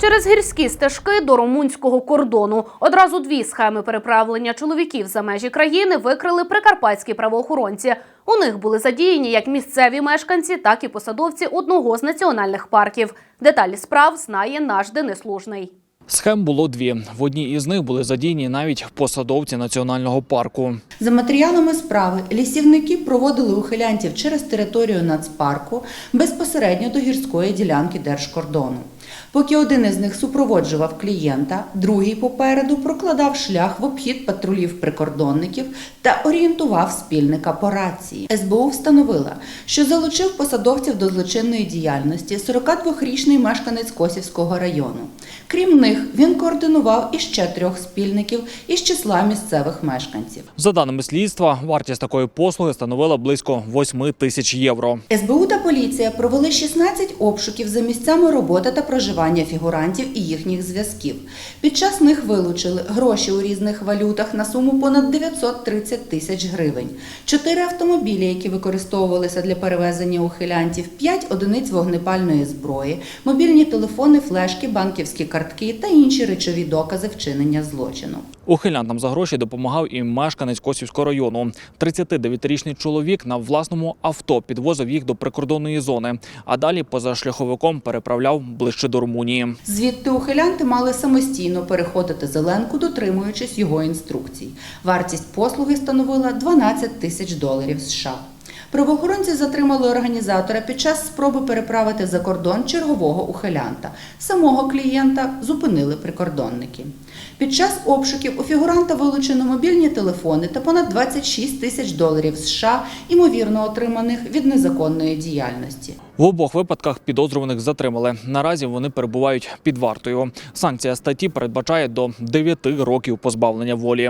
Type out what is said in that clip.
Через гірські стежки до румунського кордону одразу дві схеми переправлення чоловіків за межі країни викрили прикарпатські правоохоронці. У них були задіяні як місцеві мешканці, так і посадовці одного з національних парків. Деталі справ знає наш Денис Лужний. Схем було дві. В одній із них були задіяні навіть посадовці національного парку. За матеріалами справи лісівники проводили ухилянтів через територію нацпарку безпосередньо до гірської ділянки держкордону. Поки один із них супроводжував клієнта, другий попереду прокладав шлях в обхід патрулів прикордонників та орієнтував спільника по рації. СБУ встановила, що залучив посадовців до злочинної діяльності 42-річний мешканець Косівського району. Крім них, він координував іще трьох спільників із числа місцевих мешканців. За даними слідства, вартість такої послуги становила близько 8 тисяч євро. СБУ та поліція провели 16 обшуків за місцями роботи та проживання фігурантів і їхніх зв'язків. Під час них вилучили гроші у різних валютах на суму понад 930 тисяч гривень, 4 автомобілі, які використовувалися для перевезення ухилянтів, 5 одиниць вогнепальної зброї, мобільні телефони, флешки, банківські картки та інші речові докази вчинення злочину. Ухилянтам за гроші допомагав і мешканець Косівського району. 39-річний чоловік на власному авто підвозив їх до прикордонної зони, а далі позашляховиком переправляв ближче до Румунії. Звідти ухилянти мали самостійно переходити зеленку, дотримуючись його інструкцій. Вартість послуги становила 12 тисяч доларів США. Правоохоронці затримали організатора під час спроби переправити за кордон чергового ухилянта. Самого клієнта зупинили прикордонники. Під час обшуків у фігуранта вилучено мобільні телефони та понад 26 тисяч доларів США, ймовірно отриманих від незаконної діяльності. В обох випадках підозрюваних затримали. Наразі вони перебувають під вартою. Санкція статті передбачає до 9 років позбавлення волі.